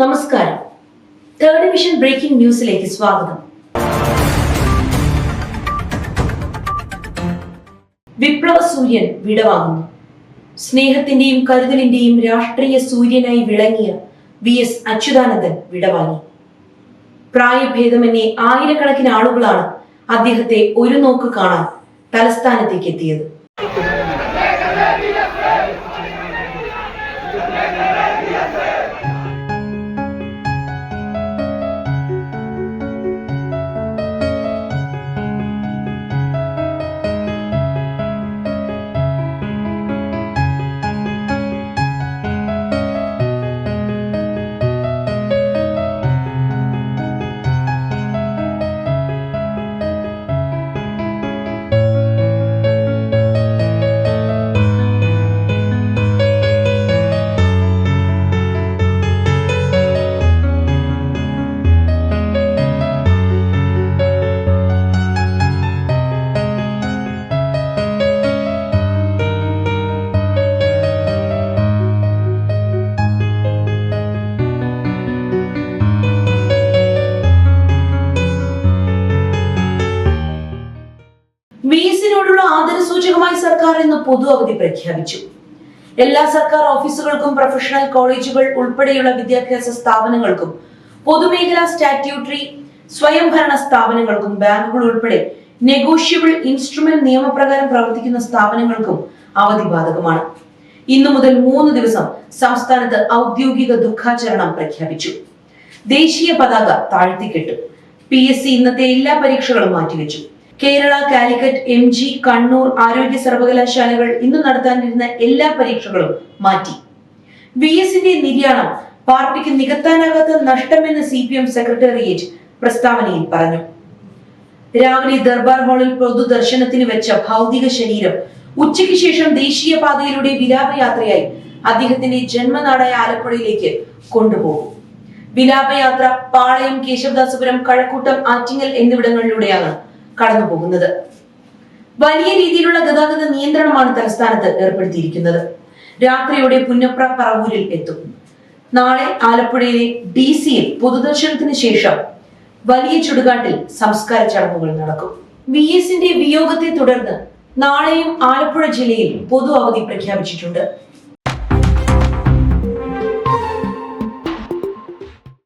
നമസ്കാരം. Third division breaking ന്യൂസിലേക്ക് സ്വാഗതം. വിപ്ലവ സൂര്യൻ വിടവാങ്ങുന്നു. സ്നേഹത്തിന്റെയും കരുതലിന്റെയും രാഷ്ട്രീയ സൂര്യനായി വിളങ്ങിയ വി എസ് അച്യുതാനന്ദൻ വിടവാങ്ങി. പ്രായഭേദമന്യേ ആയിരക്കണക്കിന് ആളുകളാണ് അദ്ദേഹത്തെ ഒരു നോക്ക് കാണാൻ തലസ്ഥാനത്തേക്ക് എത്തിയത് സർക്കാർ ഇന്ന് പൊതു അവധി പ്രഖ്യാപിച്ചു. എല്ലാ സർക്കാർ ഓഫീസുകൾക്കും പ്രൊഫഷണൽ കോളേജുകൾ ഉൾപ്പെടെയുള്ള വിദ്യാഭ്യാസ സ്ഥാപനങ്ങൾക്കും പൊതുമേഖലാ സ്റ്റാറ്റ്യൂട്ടറി സ്വയംഭരണ സ്ഥാപനങ്ങൾക്കും ബാങ്കുകൾ ഉൾപ്പെടെ നെഗോഷ്യബിൾ ഇൻസ്ട്രുമെന്റ് നിയമപ്രകാരം പ്രവർത്തിക്കുന്ന സ്ഥാപനങ്ങൾക്കും അവധി ബാധകമാണ്. ഇന്നു മുതൽ മൂന്ന് ദിവസം സംസ്ഥാനത്ത് ഔദ്യോഗിക ദുഃഖാചരണം പ്രഖ്യാപിച്ചു. ദേശീയ പതാക താഴ്ത്തിക്കെട്ടു. പി എസ് സി ഇന്നത്തെ എല്ലാ പരീക്ഷകളും മാറ്റിവെച്ചു. കേരള കാലിക്കറ്റ് എം ജി കണ്ണൂർ ആരോഗ്യ സർവകലാശാലകൾ ഇന്ന് നടത്താനിരുന്ന എല്ലാ പരീക്ഷകളും മാറ്റി. വി എസിന്റെ നിര്യാണം പാർട്ടിക്ക് നികത്താനാകാത്ത നഷ്ടമെന്ന് സി പി എം സെക്രട്ടേറിയറ്റ് പ്രസ്താവനയിൽ പറഞ്ഞു. രാവിലെ ദർബാർ ഹാളിൽ പൊതുദർശനത്തിന് വെച്ച ഭൗതിക ശരീരം ഉച്ചയ്ക്ക് ശേഷം ദേശീയപാതയിലൂടെ വിലാപയാത്രയായി അദ്ദേഹത്തിന്റെ ജന്മനാടായ ആലപ്പുഴയിലേക്ക് കൊണ്ടുപോകും. വിലാപയാത്ര പാളയം കേശവദാസപുരം കഴക്കൂട്ടം ആറ്റിങ്ങൽ എന്നിവിടങ്ങളിലൂടെയാണ് കടന്നു പോകുന്നത് വലിയ രീതിയിലുള്ള ഗതാഗത നിയന്ത്രണമാണ് തലസ്ഥാനത്ത് ഏർപ്പെടുത്തിയിരിക്കുന്നത്. രാത്രിയോടെ പുന്നപ്ര പറവൂരിൽ എത്തും. നാളെ ആലപ്പുഴയിലെ ഡി സിയിൽ പൊതുദർശനത്തിന് ശേഷം വലിയ ചുടുകാട്ടിൽ സംസ്കാര ചടങ്ങുകൾ നടക്കും. വി എസിന്റെ വിയോഗത്തെ തുടർന്ന് നാളെയും ആലപ്പുഴ ജില്ലയിൽ പൊതു അവധി പ്രഖ്യാപിച്ചിട്ടുണ്ട്.